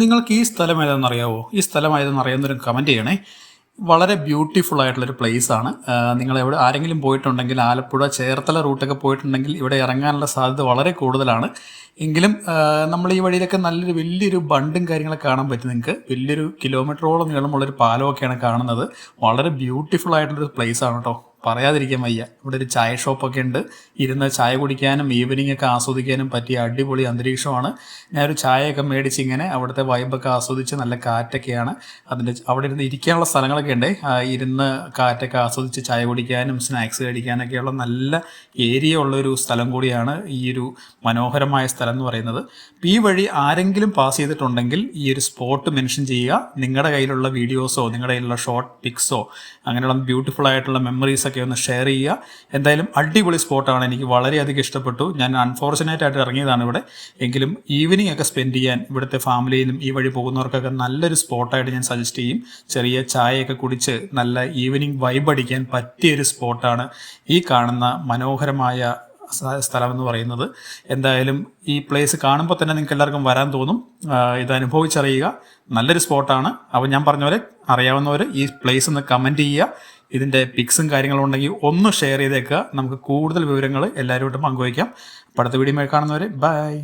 നിങ്ങൾക്ക് ഈ സ്ഥലം ഏതാണെന്ന് അറിയാവോ? ഈ സ്ഥലം ഏതെന്ന് അറിയാവുന്നൊരു കമന്റ് ചെയ്യണേ. വളരെ ബ്യൂട്ടിഫുൾ ആയിട്ടുള്ളൊരു ആണ്. നിങ്ങൾ എവിടെ ആരെങ്കിലും പോയിട്ടുണ്ടെങ്കിൽ ആലപ്പുഴ ചേർത്തല റൂട്ടൊക്കെ പോയിട്ടുണ്ടെങ്കിൽ ഇവിടെ ഇറങ്ങാനുള്ള സാധ്യത വളരെ കൂടുതലാണ്. എങ്കിലും നമ്മൾ ഈ വഴിയിലൊക്കെ നല്ലൊരു വലിയൊരു ബണ്ടും കാര്യങ്ങളൊക്കെ കാണാൻ പറ്റും നിങ്ങൾക്ക്. വലിയൊരു കിലോമീറ്ററോളം നീളമുള്ളൊരു പാലമൊക്കെയാണ് കാണുന്നത്. വളരെ ബ്യൂട്ടിഫുൾ ആയിട്ടുള്ളൊരു ആണ് കേട്ടോ പറയാതിരിക്കാൻ വയ്യ. ഇവിടെ ഒരു ചായ ഷോപ്പൊക്കെ ഉണ്ട്. ഇരുന്ന് ചായ കുടിക്കാനും ഈവനിങ് ഒക്കെ ആസ്വദിക്കാനും പറ്റിയ അടിപൊളി അന്തരീക്ഷമാണ്. ഞാനൊരു ചായയൊക്കെ മേടിച്ച് ഇങ്ങനെ അവിടുത്തെ വൈബൊക്കെ ആസ്വദിച്ച് നല്ല കാറ്റൊക്കെയാണ്. അതിന്റെ അവിടെ ഇരുന്ന് ഇരിക്കാനുള്ള സ്ഥലങ്ങളൊക്കെ ഉണ്ട്. ഇരുന്ന് കാറ്റൊക്കെ ആസ്വദിച്ച് ചായ കുടിക്കാനും സ്നാക്സ് കഴിക്കാനൊക്കെയുള്ള നല്ല ഏരിയ ഉള്ളൊരു സ്ഥലം കൂടിയാണ് ഈ ഒരു മനോഹരമായ സ്ഥലം എന്ന് പറയുന്നത്. ഈ വഴി ആരെങ്കിലും പാസ് ചെയ്തിട്ടുണ്ടെങ്കിൽ ഈ ഒരു സ്പോട്ട് മെൻഷൻ ചെയ്യുക. നിങ്ങളുടെ കയ്യിലുള്ള വീഡിയോസോ നിങ്ങളുടെ കയ്യിലുള്ള ഷോർട്ട് പിക്സോ അങ്ങനെയുള്ള ബ്യൂട്ടിഫുൾ ആയിട്ടുള്ള മെമ്മറീസ് ഒക്കെ ഒന്ന് ഷെയർ ചെയ്യുക. എന്തായാലും അടിപൊളി സ്പോട്ടാണ് എനിക്ക് വളരെയധികം ഇഷ്ടപ്പെട്ടു. ഞാൻ അൺഫോർച്ചുനേറ്റ് ആയിട്ട് ഇറങ്ങിയതാണ് ഇവിടെ. എങ്കിലും ഈവനിങ് ഒക്കെ സ്പെൻഡ് ചെയ്യാൻ ഇവിടുത്തെ ഫാമിലിയിലും ഈ വഴി പോകുന്നവർക്കൊക്കെ നല്ലൊരു സ്പോട്ടായിട്ട് ഞാൻ സജസ്റ്റ് ചെയ്യും. ചെറിയ ചായയൊക്കെ കുടിച്ച് നല്ല ഈവനിങ് വൈബ് അടിക്കാൻ പറ്റിയൊരു സ്പോട്ടാണ് ഈ കാണുന്ന മനോഹരമായ സ്ഥലം എന്ന് പറയുന്നത്. എന്തായാലും ഈ പ്ലേസ് കാണുമ്പോൾ തന്നെ നിങ്ങൾക്ക് എല്ലാവർക്കും വരാൻ തോന്നും. ഇത് അനുഭവിച്ചറിയുക. നല്ലൊരു സ്പോട്ടാണ് അപ്പോൾ ഞാൻ പറഞ്ഞ പോലെ അറിയാവുന്നവർ ഈ പ്ലേസ് ഒന്ന് കമന്റ് ചെയ്യുക. ഇതിന്റെ പിക്സും കാര്യങ്ങളും ഉണ്ടെങ്കിൽ ഒന്ന് ഷെയർ ചെയ്തേക്കുക. നമുക്ക് കൂടുതൽ വിവരങ്ങൾ എല്ലാവരോടും പങ്കുവയ്ക്കാം. അപ്പോൾ അടുത്ത വീഡിയോ കാണുന്നവരെ ബൈ